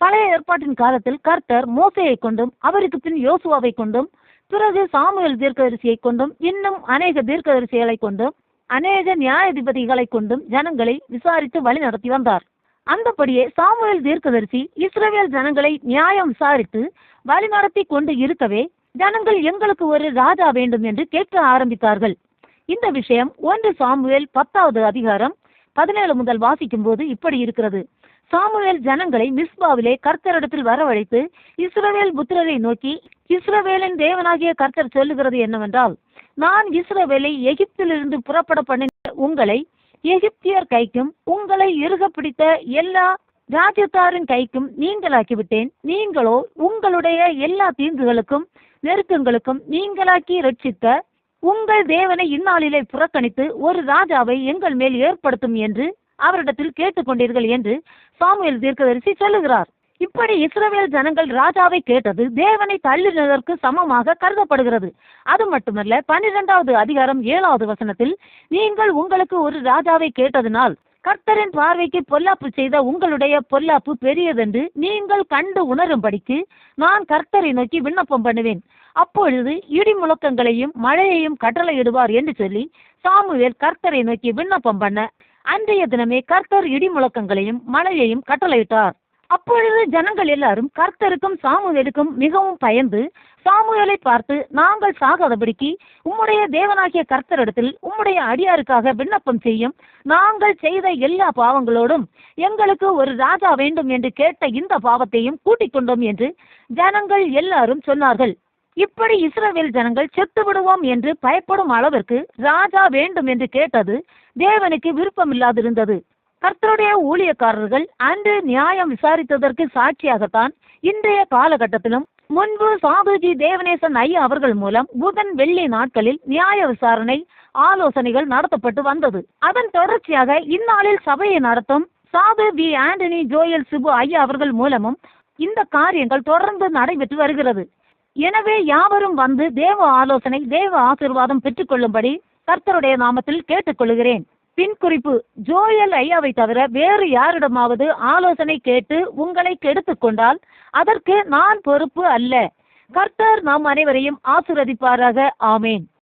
பழைய ஏற்பாட்டின் காலத்தில் கர்த்தர் மோசையை கொண்டும் அவருக்கு பின் யோசுவாவை கொண்டும் பிறகு சாமுவேல் தீர்க்கதரிசியை கொண்டும் இன்னும் அநேக தீர்க்கதரிசிகளை கொண்டும் அநேக நியாயாதிபதிகளை கொண்டும் ஜனங்களை விசாரித்து வழி நடத்தி வந்தார். அந்தபடியே சாமுவேல் தீர்க்கதரிசி இஸ்ரவேல் ஜனங்களை நியாயம் விசாரித்து வழி நடத்தி கொண்டு இருக்கவே ஜனங்கள் எங்களுக்கு ஒரு ராஜா வேண்டும் என்று கேட்க ஆரம்பித்தார்கள். இந்த விஷயம் ஒன்று சாமுவேல் பத்தாவது அதிகாரம் பதினேழு முதல் வாசிக்கும் போது இப்படி இருக்கிறது. சாமுவேல் ஜனங்களை மிஸ்பாவிலே கர்த்தரிடத்தில் வரவழைத்து இஸ்ரவேல் புத்திரரை நோக்கி இஸ்ரவேலின் தேவனாகிய கர்த்தர் சொல்லுகிறது என்னவென்றால் நான் இஸ்ரவேலை எகிப்திலிருந்து புறப்பட பண்ணின உங்களை எகிப்தியர் கைக்கும் உங்களை இறுக பிடித்த எல்லா ராஜ்யத்தாரின் கைக்கும் நீங்களாக்கிவிட்டேன். நீங்களோ உங்களுடைய எல்லா தீங்குகளுக்கும் நெருக்கங்களுக்கும் நீங்களாக்கி ரட்சித்த உங்கள் தேவனை இந்நாளிலே புறக்கணித்து ஒரு ராஜாவை எங்கள் மேல் ஏற்படுத்தும் என்று அவரிடத்தில் கேட்டுக்கொண்டீர்கள் என்று சாமுவேல் தீர்க்கதரிசி சொல்லுகிறார். இப்படி இஸ்ரவேல் ஜனங்கள் ராஜாவை கேட்டது தேவனை தள்ளினதற்கு சமமாக கருதப்படுகிறது. அது மட்டுமல்ல பன்னிரெண்டாவது அதிகாரம் ஏழாவது வசனத்தில் நீங்கள் உங்களுக்கு ஒரு ராஜாவை கேட்டதினால் கர்த்தரின் பார்வைக்கு பொல்லாப்பு செய்த உங்களுடைய பொல்லாப்பு பெரியதென்று நீங்கள் கண்டு உணரும்படிக்கு நான் கர்த்தரை நோக்கி விண்ணப்பம் பண்ணுவேன். அப்பொழுது இடி முழக்கங்களையும் மழையையும் கட்டளையிடுவார் என்று சொல்லி சாமுவேல் கர்த்தரை நோக்கி விண்ணப்பம் பண்ண அன்றைய தினமே கர்த்தர் இடி முழக்கங்களையும் மழையையும் கட்டளையிட்டார். அப்பொழுது ஜனங்கள் எல்லாரும் கர்த்தருக்கும் சாமுவேலுக்கும் மிகவும் பயந்து சாமுவேலை பார்த்து நாங்கள் சாகாதபடிக்கு உம்முடைய தேவனாகிய கர்த்தரிடத்தில் உம்முடைய அடியாருக்காக விண்ணப்பம் செய்யும். நாங்கள் செய்த எல்லா பாவங்களோடும் எங்களுக்கு ஒரு ராஜா வேண்டும் என்று கேட்ட இந்த பாவத்தையும் கூட்டிக் கொண்டோம் என்று ஜனங்கள் எல்லாரும் சொன்னார்கள். இப்படி இஸ்ரவேல் ஜனங்கள் செத்து விடுவோம் என்று பயப்படும் அளவிற்கு ராஜா வேண்டும் என்று கேட்டது தேவனுக்கு விருப்பமில்லாதிருந்தது. கர்த்தருடைய ஊழியக்காரர்கள் அன்று நியாயம் விசாரித்ததற்கு சாட்சியாகத்தான் இன்றைய காலகட்டத்திலும் முன்பு சாதுஜி தேவநேசன் ஐயா அவர்கள் மூலம் புதன் வெள்ளி நாட்களில் நியாய விசாரணை ஆலோசனைகள் நடத்தப்பட்டு வந்தது. அதன் தொடர்ச்சியாக இந்நாளில் சபையை நடத்தும் சாது பி ஆண்டனி ஜோயல் சிபு ஐயா அவர்கள் மூலமும் இந்த காரியங்கள் தொடர்ந்து நடைபெற்று வருகிறது. எனவே யாவரும் வந்து தேவ ஆலோசனை தேவ ஆசீர்வாதம் பெற்றுக்கொள்ளும்படி கர்த்தருடைய நாமத்தில் கேட்டுக்கொள்கிறேன். பின் குறிப்பு ஜோயல் ஐயாவை தவிர வேறு யாரிடமாவது ஆலோசனை கேட்டு உங்களை கெடுத்துக் கொண்டால் அதற்கு நான் பொறுப்பு அல்ல. கர்த்தர் நாம் அனைவரையும் ஆசிர்வதிப்பாராக. ஆமேன்.